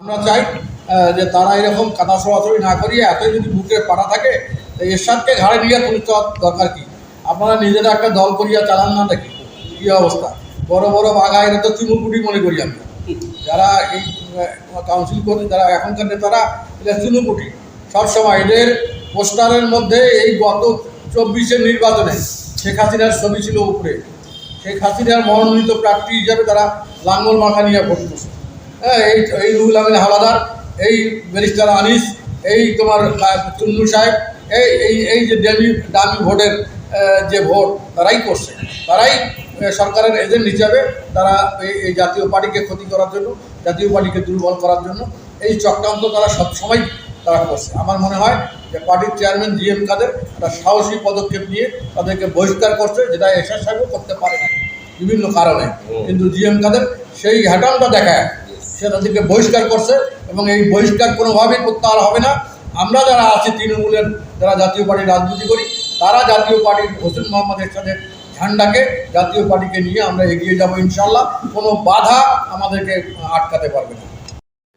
আমরা চাই যে তারা এরকম কাদা সরাসরি না করিয়ে এতই যদি বুকে পাড়া থাকে এরশাদকে ঘাড়ে নিয়ে তুলতে দরকার কি? আপনারা নিজেরা একটা দল করিয়া চালান না দেখি কী অবস্থা? বড় বড় বাঘা এরা তো চুনুপুটি মনে করি আমরা। যারা এই কাউন্সিল করে যারা এখনকার নেতারা, এরা চুনুপুটি সবসময় এদের পোস্টারের মধ্যে এই গত চব্বিশের নির্বাচনে শেখ হাসিনার ছবি ছিল উপরে। শেখ হাসিনার মনোনীত প্রার্থী হিসাবে তারা লাঙ্গল মাথা নিয়ে ভোট এই এই রুহুল আমিন হাওলাদার এই ব্যারিস্টার আনিস এই তোমার চুন্নু সাহেব এই এই এই যে ডেমি দামি ভোটের যে ভোট তারাই করছে। তারাই সরকারের এজেন্ট হিসাবে তারা এই এই জাতীয় পার্টিকে ক্ষতি করার জন্য জাতীয় পার্টিকে দুর্বল করার জন্য এই চক্রান্ত তারা সবসময় তারা করছে। আমার মনে হয় যে পার্টির চেয়ারম্যান জি এম কাদের একটা সাহসী পদক্ষেপ নিয়ে তাদেরকে বহিষ্কার করছে যেটা এশার সাহেবও করতে পারে না বিভিন্ন কারণে। কিন্তু জি এম কাদের সেই হ্যাটামটা দেখায়। সে তাদেরকে বহিষ্কার করছে এবং এই বহিষ্কার কোনোভাবেই প্রত্যাহার হবে না। আমরা যারা আছি, তৃণমূলের যারা জাতীয় পার্টির রাজনীতি করি, তারা জাতীয় পার্টির হোসেন মোহাম্মদের সাথে ঝান্ডাকে জাতীয় পার্টিকে নিয়ে আমরা এগিয়ে যাব ইনশাল্লাহ কোনো বাধা আমাদেরকে আটকাতে পারবে না।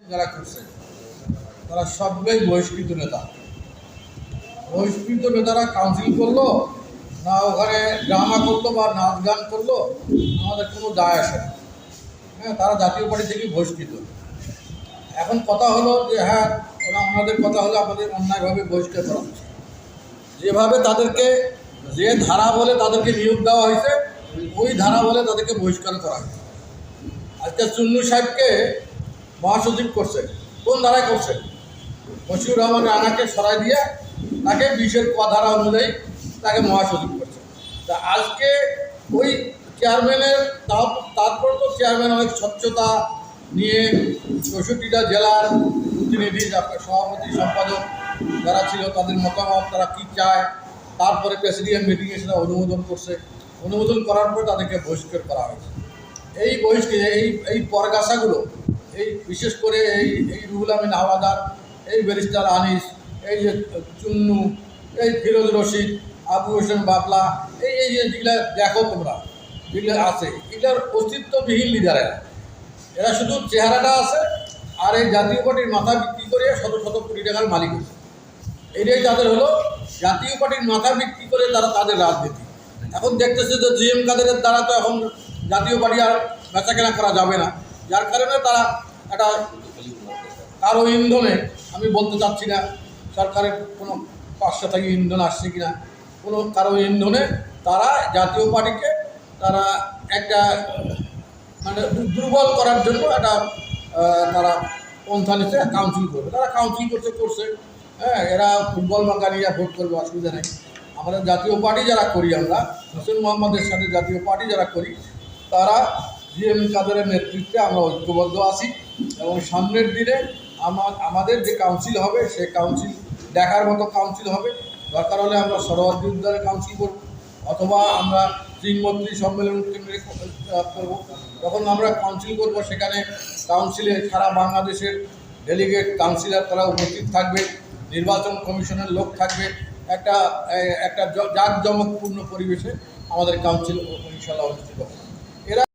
যারা করছে, তারা সবগুলোই বহিষ্কৃত নেতা। বহিষ্কৃত নেতারা কাউন্সিল করল, না ওখানে ড্রামা করল বা নাচ গান করল, আমাদের কোনো দায় আসে না। হ্যাঁ তারা জাতীয় পার্টি থেকে বহিষ্কৃত। এখন কথা হলো যে হ্যাঁ ওরা ওনাদের কথা হলো আমাদের অন্যায়ভাবে বহিষ্কার করা হচ্ছে। যেভাবে তাদেরকে যে ধারা বলে তাদেরকে নিয়োগ দেওয়া হয়েছে, ওই ধারা বলে তাদেরকে বহিষ্কার করা হয়েছে। আজকে চুন্নু সাহেবকে মহাসচিব করছে। কোন ধারায় করছে? বশিউর রহমান রানাকে সরাই দিয়ে তাকে বিশের ধারা অনুযায়ী তাকে মহাসচিব করছে। তা আজকে ওই চেয়ারম্যানের তার- তারপর তো চেয়ারম্যান অনেক স্বচ্ছতা নিয়ে চৌষট্টিটা জেলার প্রতিনিধি সভাপতি, সম্পাদক যারা ছিল, তাদের মতামত, তারা কী চায়, তারপরে প্রেসিডেন্ট মিটিংয়ে সেটা অনুমোদন করছে। অনুমোদন করার পর তাদেরকে বহিষ্কার করা হয়েছে। এই বহিষ্কার, এই এই পরগাছাগুলো, এই বিশেষ করে এই এই রুহুল আমিন হাওয়াদার, এই ব্যারিস্টার আনিস, এই যে চুন্নু, এই ফিরোজ রশিদ, আবু হোসেন বাবলা, এই এই যেগুলা দেখো তোমরা। যেগুলো আছে এগুলার অস্তিত্ববিহীন লিডার এরা। এরা শুধু চেহারাটা আছে আর এই জাতীয় পার্টির মাথা বিক্রি করে শত শত কোটি টাকার মালিক হচ্ছে। এটাই তাদের হলো, জাতীয় পার্টির মাথা বিক্রি করে তারা তাদের রাজনীতি। এখন দেখতেছে যে জিএম কাদেরের দ্বারা তো এখন জাতীয় পার্টি আর বেচাকেনা করা যাবে না। যার কারণে তারা একটা কারও ইন্ধনে, আমি বলতে চাচ্ছি না, সরকারের কোনো পাঁচশো থেকে ইন্ধন আসছে কিনা, কোনো কারও ইন্ধনে তারা জাতীয় পার্টিকে তারা একটা মানে দুর্বল করার জন্য একটা তারা পন্থা নিচ্ছে কাউন্সিল করবে। তারা কাউন্সিল করছে করছে। হ্যাঁ এরা ফুটবল বাঙালিরা ভোট করবে, অসুবিধা নেই। আমাদের জাতীয় পার্টি যারা করি আমরা, হোসেন মোহাম্মদের সাথে জাতীয় পার্টি যারা করি, তারা জিএম কাদেরের নেতৃত্বে আমরা ঐক্যবদ্ধ আছি এবং সামনের দিনে আমার আমাদের যে কাউন্সিল হবে, সে কাউন্সিল দেখার মতো কাউন্সিল হবে। দরকার হলে আমরা সরোয়ার্দী উদ্যানে কাউন্সিল করব। অথবা আমরা তিনমন্ত্রী সম্মেলন করব? তখন আমরা কাউন্সিল করব, সেখানে কাউন্সিলে সারা বাংলাদেশের ডেলিগেট কাউন্সিলার তারা উপস্থিত থাকবে, নির্বাচন কমিশনের লোক থাকবে, একটা একটা জাঁকজমকপূর্ণ পরিবেশে আমাদের কাউন্সিল ইনশাল্লাহ অনুষ্ঠিত হবে।